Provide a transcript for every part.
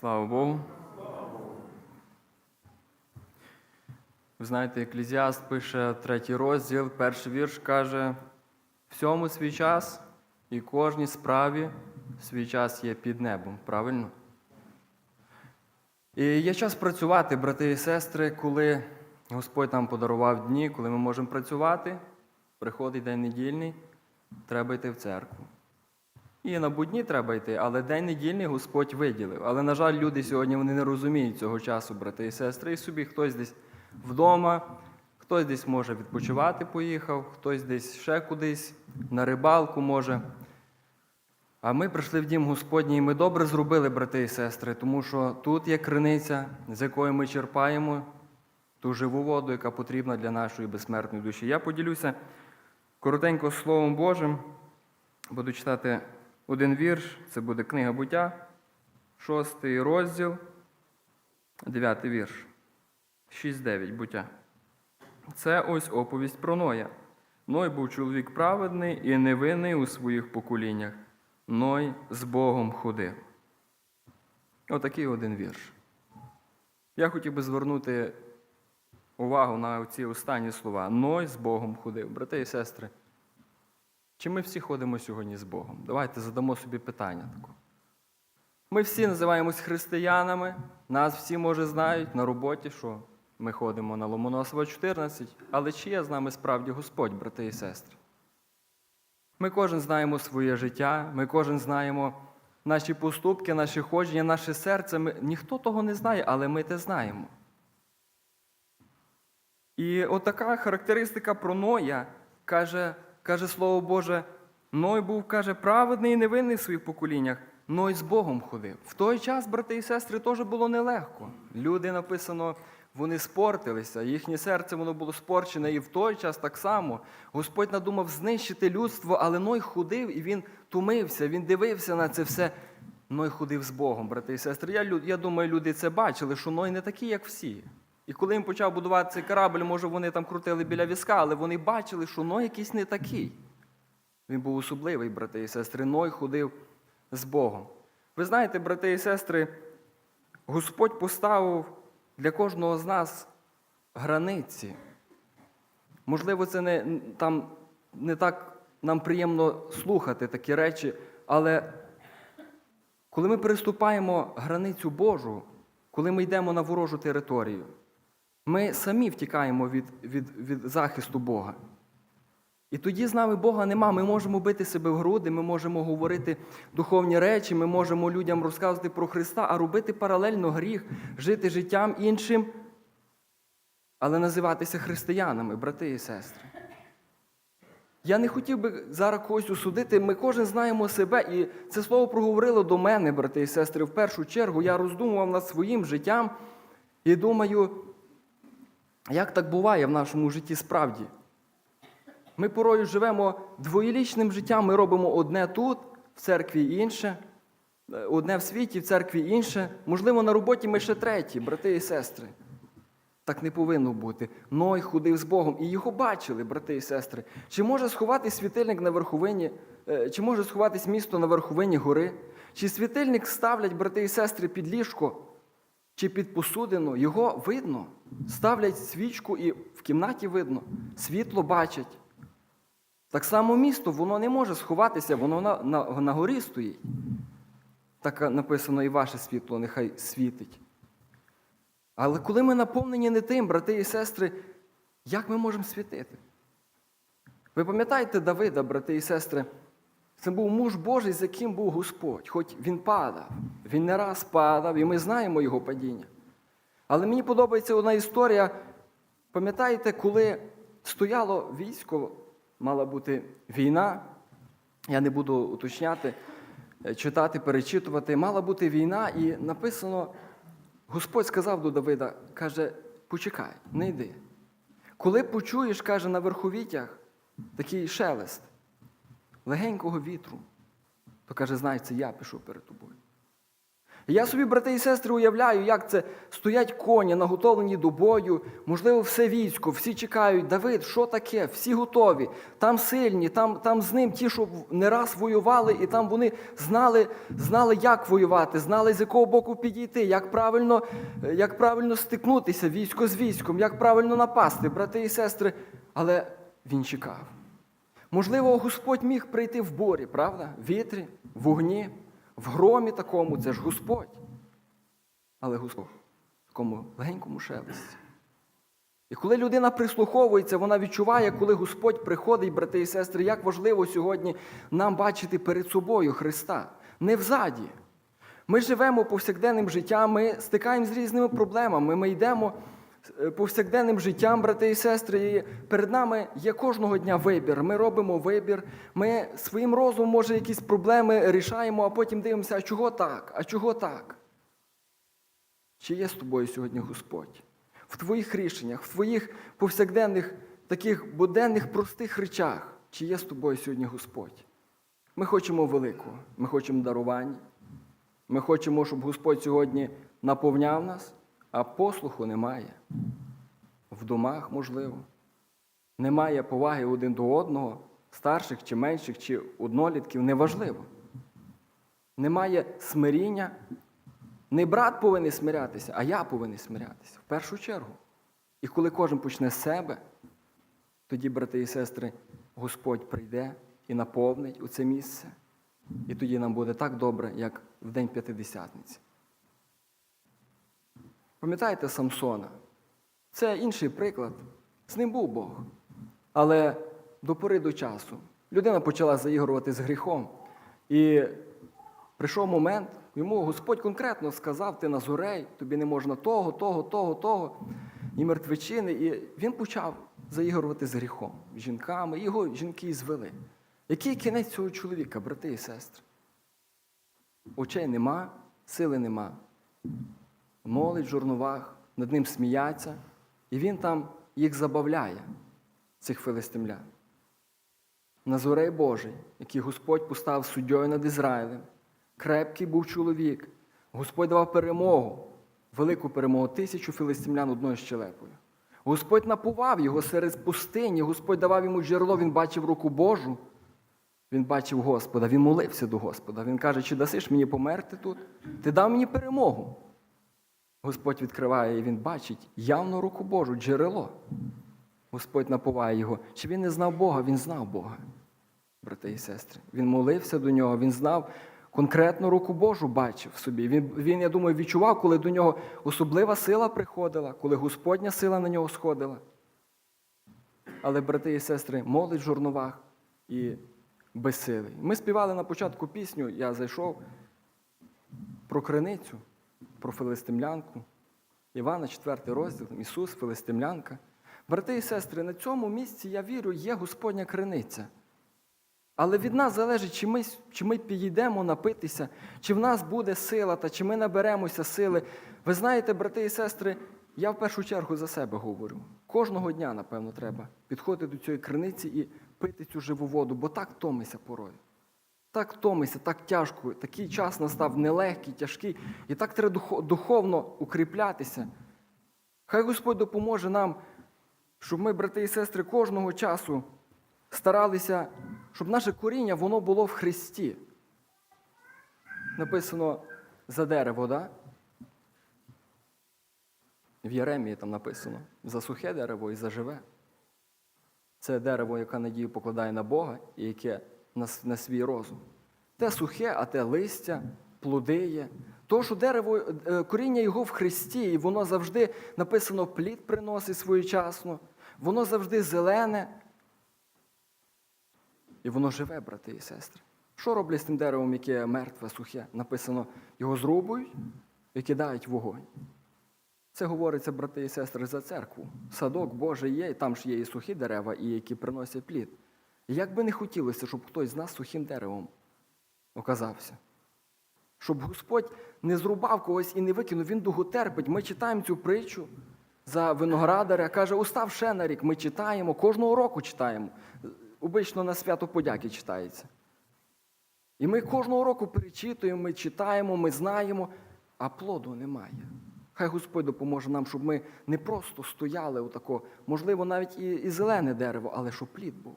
Слава Богу. Ви знаєте, Еклезіаст пише третій розділ, перший вірш каже: всьому свій час і кожній справі свій час є під небом. Правильно? І є час працювати, брати і сестри, коли Господь нам подарував дні, коли ми можемо працювати, приходить день недільний, треба йти в церкву. І на будні треба йти, але день недільний Господь виділив. Але, на жаль, люди сьогодні вони не розуміють цього часу, брати і сестри, і собі хтось десь вдома, хтось десь може відпочивати поїхав, хтось десь ще кудись, на рибалку може. А ми прийшли в дім Господній, і ми добре зробили, брати і сестри, тому що тут є криниця, з якої ми черпаємо ту живу воду, яка потрібна для нашої безсмертної душі. Я поділюся коротенько Словом Божим. Буду читати один вірш, це буде книга буття, шостий розділ, дев'ятий вірш. 6-9 буття. Це ось оповість про Ноя. Ной був чоловік праведний і невинний у своїх поколіннях. Ной з Богом ходив. Отакий один вірш. Я хотів би звернути увагу на ці останні слова. Ной з Богом ходив. Брати і сестри. Чи ми всі ходимо сьогодні з Богом? Давайте задамо собі питання таке. Ми всі називаємось християнами, нас всі, може, знають на роботі, що ми ходимо на Ломоносова 14, але чи є з нами справді Господь, брати і сестри? Ми кожен знаємо своє життя, ми кожен знаємо наші поступки, наші ходження, наше серце. Ми... Ніхто того не знає, але ми те знаємо. І отака характеристика про Ноя каже, каже Слово Боже, Ной був, каже, праведний і невинний в своїх поколіннях, Ной з Богом ходив. В той час, брати і сестри, теж було нелегко. Люди написано, вони спортилися, їхнє серце воно було спорчене, і в той час так само. Господь надумав знищити людство, але Ной ходив і він тумився, він дивився на це все. Ной ходив з Богом, брати і сестри. Я, я думаю, люди це бачили, що Ной не такий, як всі. І коли їм почав будувати цей корабль, може, вони там крутили біля візка, але вони бачили, що Ной якийсь не такий. Він був особливий, брати і сестри. Ной ходив з Богом. Ви знаєте, брати і сестри, Господь поставив для кожного з нас границі. Можливо, це не, там, не так нам приємно слухати такі речі, але коли ми переступаємо границю Божу, коли ми йдемо на ворожу територію, ми самі втікаємо від, від, від захисту Бога. І тоді з нами Бога нема. Ми можемо бити себе в груди, ми можемо говорити духовні речі, ми можемо людям розказувати про Христа, а робити паралельно гріх, жити життям іншим, але називатися християнами, брати і сестри. Я не хотів би зараз когось осудити. Ми кожен знаємо себе, і це слово проговорило до мене, брати і сестри. В першу чергу я роздумував над своїм життям і думаю, як так буває в нашому житті справді. Ми порою живемо двоєлічним життям, ми робимо одне тут, в церкві інше, е, одне в світі, в церкві інше. Можливо, на роботі ми ще треті, брати і сестри. Так не повинно бути. Ной ходив з Богом, і його бачили, брати і сестри. Чи може сховатись світильник на верховині, е, чи може сховатись місто на верховині гори? Чи світильник ставлять, брати і сестри, під ліжко, чи під посудину? Його видно. Ставлять свічку і в кімнаті видно, світло бачать. Так само місто, воно не може сховатися, воно на, на, на горі стоїть. Так написано, і ваше світло нехай світить. Але коли ми наповнені не тим, брати і сестри, як ми можемо світити? Ви пам'ятаєте Давида, брати і сестри? Це був муж Божий, з яким був Господь, хоч він падав. Він не раз падав, і ми знаємо його падіння. Але мені подобається одна історія. Пам'ятаєте, коли стояло військо, мала бути війна, я не буду уточняти, е, читати, перечитувати, мала бути війна, і написано, Господь сказав до Давида, каже, почекай, не йди. Коли почуєш, каже, на верховітях такий шелест легенького вітру, то каже, знай, це я пішов перед тобою. Я собі, брати і сестри, уявляю, як це стоять коні, наготовлені до бою, можливо, все військо, всі чекають, Давид, що таке? Всі готові, там сильні, там, там з ним ті, що не раз воювали, і там вони знали, знали, як воювати, знали, з якого боку підійти, як правильно, як правильно стикнутися військо з військом, як правильно напасти, брати і сестри. Але він чекав. Можливо, Господь міг прийти в борі, правда? В вітрі, в вогні, в громі такому, це ж Господь. Але Господь в такому легенькому шелесті. І коли людина прислуховується, вона відчуває, коли Господь приходить, брати і сестри, як важливо сьогодні нам бачити перед собою Христа, не взаді. Ми живемо повсякденним життям, ми стикаємося з різними проблемами, ми йдемо повсякденним життям, брати і сестри, і перед нами є кожного дня вибір. Ми робимо вибір, ми своїм розумом, може, якісь проблеми рішаємо, а потім дивимося, а чого так, а чого так? Чи є з тобою сьогодні Господь? В твоїх рішеннях, в твоїх повсякденних, таких буденних простих речах, чи є з тобою сьогодні Господь? Ми хочемо великого, ми хочемо дарування. Ми хочемо, щоб Господь сьогодні наповняв нас, а послуху немає. В домах, можливо. Немає поваги один до одного, старших чи менших, чи однолітків, неважливо. Немає смиріння. Не брат повинен смирятися, а я повинен смирятися в першу чергу. І коли кожен почне з себе, тоді, брати і сестри, Господь прийде і наповнить у це місце. І тоді нам буде так добре, як в День П'ятидесятниці. Пам'ятаєте Самсона? Це інший приклад. З ним був Бог. Але до пори до часу людина почала заігрувати з гріхом. І прийшов момент, йому Господь конкретно сказав: ти Назурей, тобі не можна того, того, того, того, і мертвечини. І він почав заігрувати з гріхом, жінками, його жінки звели. Який кінець цього чоловіка, брати і сестри? Очей нема, сили нема. Молить в журновах, над ним сміяться, і він там їх забавляє, цих филистимлян. Назорей Божий, який Господь поставив суддєю над Ізраїлем, крепкий був чоловік. Господь давав перемогу, велику перемогу, тисячу филистимлян одною щелепою. Господь напував його серед пустині, Господь давав йому джерело, він бачив руку Божу. Він бачив Господа, він молився до Господа. Він каже, чи дасиш мені померти тут? Ти дав мені перемогу. Господь відкриває і він бачить явно руку Божу, джерело. Господь напуває його. Чи він не знав Бога? Він знав Бога, брати і сестри. Він молився до нього, він знав конкретну руку Божу бачив собі. Він, він, я думаю, відчував, коли до нього особлива сила приходила, коли Господня сила на нього сходила. Але, брати і сестри, молить в журновах і безсилий. Ми співали на початку пісню, я зайшов про криницю, про филистимлянку. Івана, 4 розділ, Ісус, Филистимлянка. Брати і сестри, на цьому місці, я вірю, є Господня криниця. Але від нас залежить, чи ми, чи ми підійдемо напитися, чи в нас буде сила, та чи ми наберемося сили. Ви знаєте, брати і сестри, я в першу чергу за себе говорю. Кожного дня, напевно, треба підходити до цієї криниці і пити цю живу воду, бо так томися порою. Так томися, так тяжко. Такий час настав нелегкий, тяжкий, і так треба духовно укріплятися. Хай Господь допоможе нам, щоб ми, брати і сестри, кожного часу старалися, щоб наше коріння воно було в Христі. Написано за дерево, да? В Єремії там написано за сухе дерево і за живе. Це дерево, яке надію покладає на Бога і яке на свій розум. Те сухе, а те листя, плоди є. То, що дерево, е, коріння його в Христі, і воно завжди написано плід приносить своєчасно, воно завжди зелене. І воно живе, брати і сестри. Що роблять з тим деревом, яке мертве, сухе? Написано, його зрубують і кидають вогонь. Це говориться, брати і сестри, за церкву. Садок Божий є, і там ж є і сухі дерева, і які приносять плід. І як би не хотілося, щоб хтось з нас сухим деревом оказався. Щоб Господь не зрубав когось і не викинув, він довго терпить. Ми читаємо цю притчу за виноградаря, каже, устав ще на рік. Ми читаємо, кожного року читаємо. Обично на свято подяки читається. І ми кожного року перечитуємо, ми читаємо, ми знаємо. а плоду немає. Хай Господь допоможе нам, щоб ми не просто стояли отако, можливо, навіть і, і зелене дерево, але щоб плід був.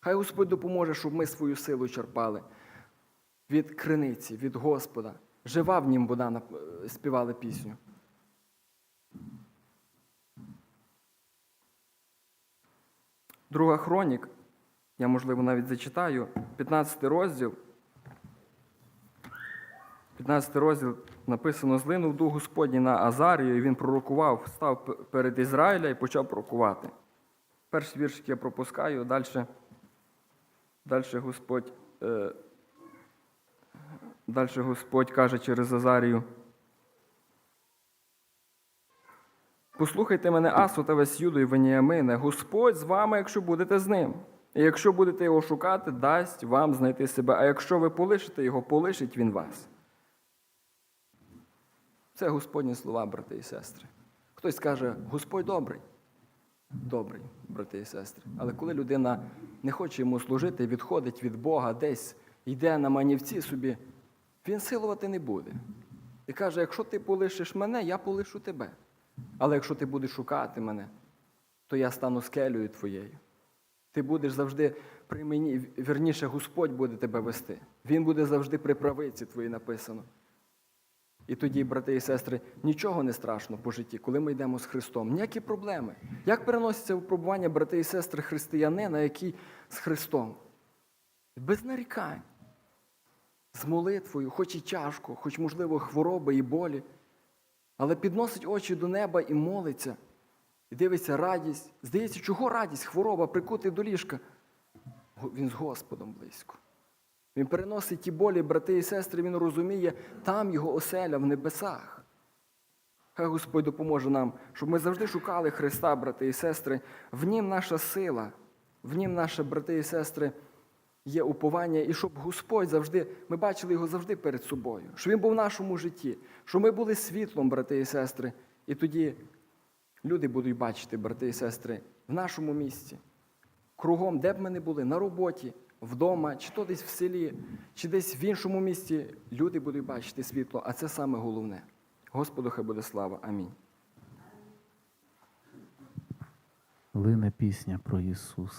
Хай Господь допоможе, щоб ми свою силу черпали від криниці, від Господа. Жива в нім вода е, співали пісню. Друга хронік, я, можливо, навіть зачитаю, 15 розділ. 15 розділ написано: злинув дух Господній на Азарію, і він пророкував, став перед Ізраїля і почав пророкувати. Перший віршик я пропускаю, далі, далі Господь, е, далі Господь каже через Азарію. Послухайте мене, Асу та весь Юду і Веніамине, Господь з вами, якщо будете з ним. І якщо будете його шукати, дасть вам знайти себе. А якщо ви полишите його, полишить він вас. Це Господні слова, брати і сестри. Хтось скаже, Господь добрий. Добрий, брати і сестри. Але коли людина не хоче йому служити, відходить від Бога, десь йде на манівці собі, він силувати не буде. І каже: якщо ти полишиш мене, я полишу тебе. Але якщо ти будеш шукати мене, то я стану скелею твоєю. Ти будеш завжди при мені, вірніше, Господь буде тебе вести. Він буде завжди при правиці твоїй написано. І тоді, брати і сестри, нічого не страшно по житті, коли ми йдемо з Христом. Ніякі проблеми. Як переноситься випробування, брати і сестри, християнина, який з Христом? Без нарікань. З молитвою, хоч і тяжко, хоч, можливо, хвороби і болі, але підносить очі до неба і молиться, і дивиться радість. Здається, чого радість? Хвороба, прикутий до ліжка. Він з Господом близько. Він переносить ті болі, брати і сестри, він розуміє, там його оселя в небесах. Хай Господь допоможе нам, щоб ми завжди шукали Христа, брати і сестри. В Нім наша сила, в Нім наші брати і сестри є уповання, і щоб Господь завжди, ми бачили його завжди перед собою, щоб він був в нашому житті, щоб ми були світлом, брати і сестри. І тоді люди будуть бачити, брати і сестри, в нашому місті, кругом, де б ми не були, на роботі, вдома, чи то десь в селі, чи десь в іншому місті, люди будуть бачити світло, а це саме головне. Господу хай буде слава. Амінь. Лине пісня про Ісуса.